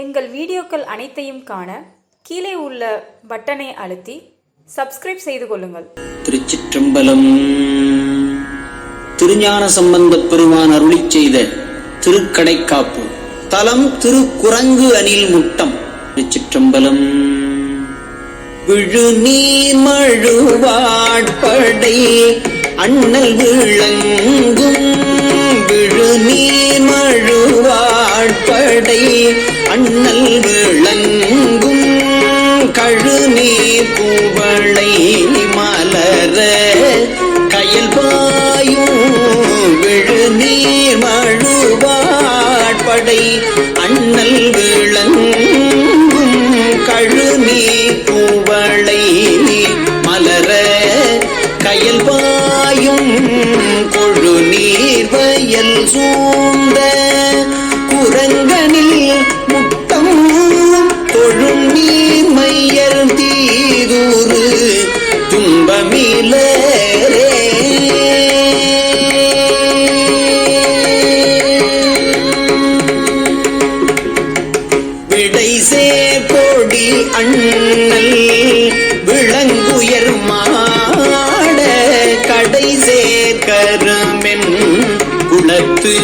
எங்கள் வீடியோக்கள் அனைத்தையும் காண கீழே உள்ள பட்டனை அழுத்தி சப்ஸ்கிரைப் செய்து கொள்ளுங்கள். திருச்சிற்றம்பலம் திருஞான சம்பந்த பெருமான் அருளி செய்த திருக்கடைக்காப்பு. தலம் திரு குரங்கு அணில் முட்டம். திருச்சிற்றம்பலம் விழுநீர் மழுவாட்படை அண்ணல் விளங்கும் பூவளை மலர கயல் பாயும் கொழு நீர் வயல் சூழ்ந்த அண்ணல் விளங்குயர் மாட கடை சேர்க்கருமென் குளத்து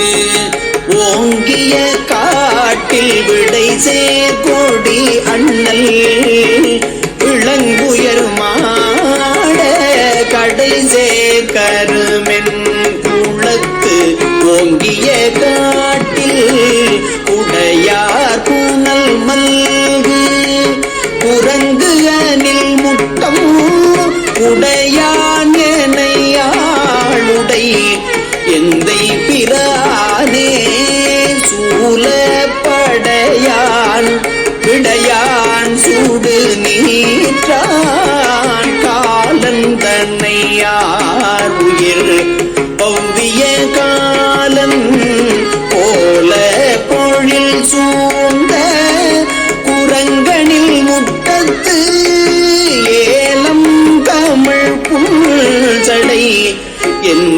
ஓங்கிய காட்டில் விடை சேர்க்கொடி அண்ணல் விளங்குயர் மாட கடை சேர்க்கருமென் உடையான் எனையாளுடை எந்தை பிரானே சூலப்படையான். விடையான் சூடு நீற்றான்.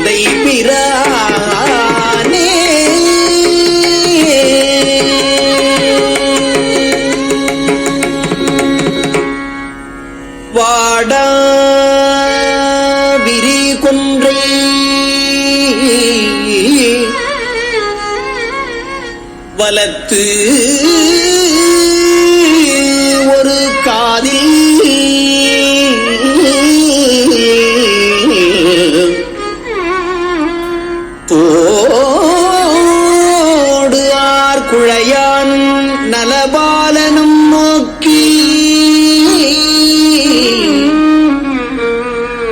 எந்தை பிரானே. வாடா விரி கொன்றை வலத்து நலபாலனும் நோக்கி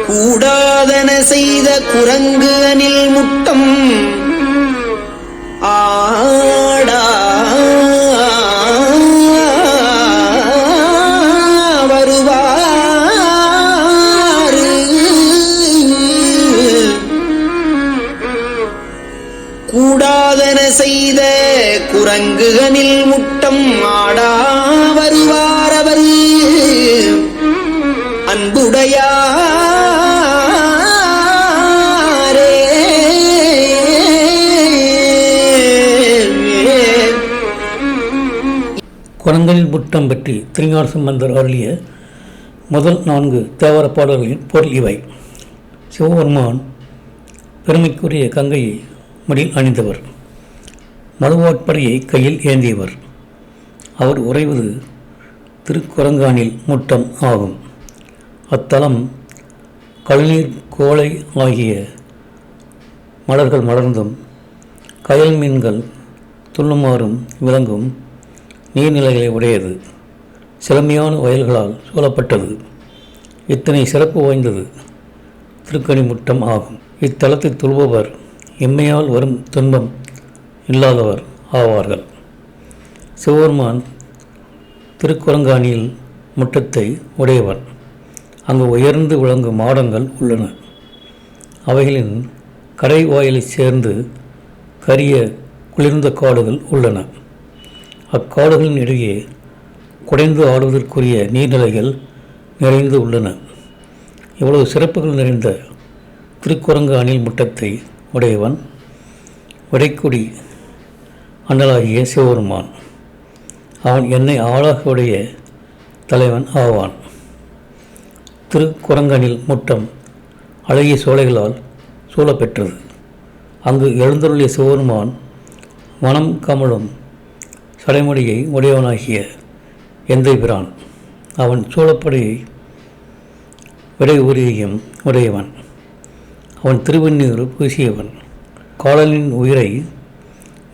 கூடாதன செய்த குரங்கு அணில் முட்டம் செய்த குரங்குகனில் முட்டம் ஆடா வருவாரவர். அன்புடையாரே. குரங்கனின் முட்டம் பற்றி திருஞான சம்பந்தர் அருளிய முதல் நான்கு தேவர பாடல்களின் பொருள் இவை. சிவபெருமான் பெருமைக்குரிய கங்கையை முடியில் அணிந்தவர். மழுவாட்படையை கையில் ஏந்தியவர். அவர் உறைவது திருக்குரங்கானில் முட்டம் ஆகும். அத்தலம் கழுநீர் கோளை ஆகிய மலர்கள் மலர்ந்தும் கயல் மீன்கள் துள்ளுமாறும் விளங்கும் நீர்நிலைகளை உடையது. சிலமையான வயல்களால் சூழப்பட்டது. இத்தனை சிறப்பு வாய்ந்தது திருக்கணி முட்டம் ஆகும். இத்தலத்தை தொழுபவர் எம்மையால் வரும் துன்பம் இல்லாதவர் ஆவார்கள். சிவபெருமான் திருக்குரங்காணியில் முட்டத்தை உடையவர். அங்கு உயர்ந்து விளங்கும் மாடங்கள் உள்ளன. அவைகளின் கரை வாயிலைச் சேர்ந்து கரிய குளிர்ந்த காடுகள் உள்ளன. அக்காடுகளின் இடையே குடைந்து ஆடுவதற்குரிய நீர்நிலைகள் நிறைந்து உள்ளன. இவ்வளவு சிறப்புகள் நிறைந்த திருக்குரங்கு அணில் முட்டத்தை உடையவன். வடைக்குடி அண்ணலாகிய சிவபெருமான். அவன் என்னை ஆளாக உடைய தலைவன் ஆவான். திருக்குரங்கனில் முட்டம் அழகிய சோலைகளால் சூழப்பெற்றது. அங்கு எழுந்தருளிய சிவபெருமான் மனம் கமழும் சடைமொழியை உடையவனாகிய எந்தை பிரான் அவன் சூழப்படையை விடை உரியையும் உடையவன். அவன் திருவெண்ணீர் பூசியவன். காலனின் உயிரை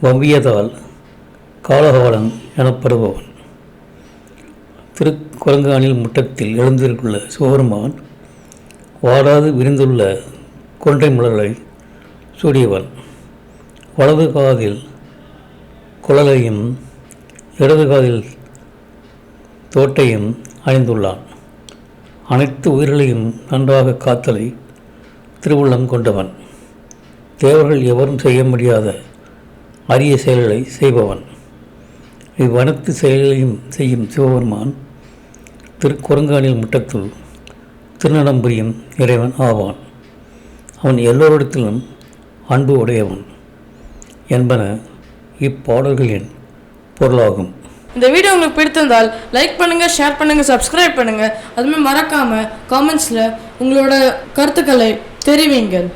வம்பியதால் காலகோலன் எனப்படுபவன். திருக்குரங்கானில் முட்டத்தில் எழுந்திருக்குள்ள சிவபெருமான் வாடாது விரிந்துள்ள கொன்றை மலர்களை சூடியவன். வலது காதில் குழலையும் இடது காதில் தோட்டையும் அணிந்துள்ளான். அனைத்து உயிர்களையும் நன்றாக காத்தலை திருவுள்ளம் கொண்டவன். தேவர்கள் எவரும் செய்ய முடியாத அரிய செயல்களை செய்பவன். இவ்வனத்து செயல்களையும் செய்யும் சிவபெருமான் திருக்குரங்கானில் முட்டத்துள் திருநடம் புரியும் இறைவன் ஆவான். அவன் எல்லோரிடத்திலும் அன்பு உடையவன் என்பன இப்பாடல்களின் பொருளாகும். இந்த வீடியோ உங்களுக்கு பிடித்திருந்தால் லைக் பண்ணுங்கள் ஷேர் பண்ணுங்கள் சப்ஸ்கிரைப் பண்ணுங்கள் அதுமாதிரி மறக்காமல் காமெண்ட்ஸில் உங்களோட கருத்துக்களை தெரிவிங்கள்.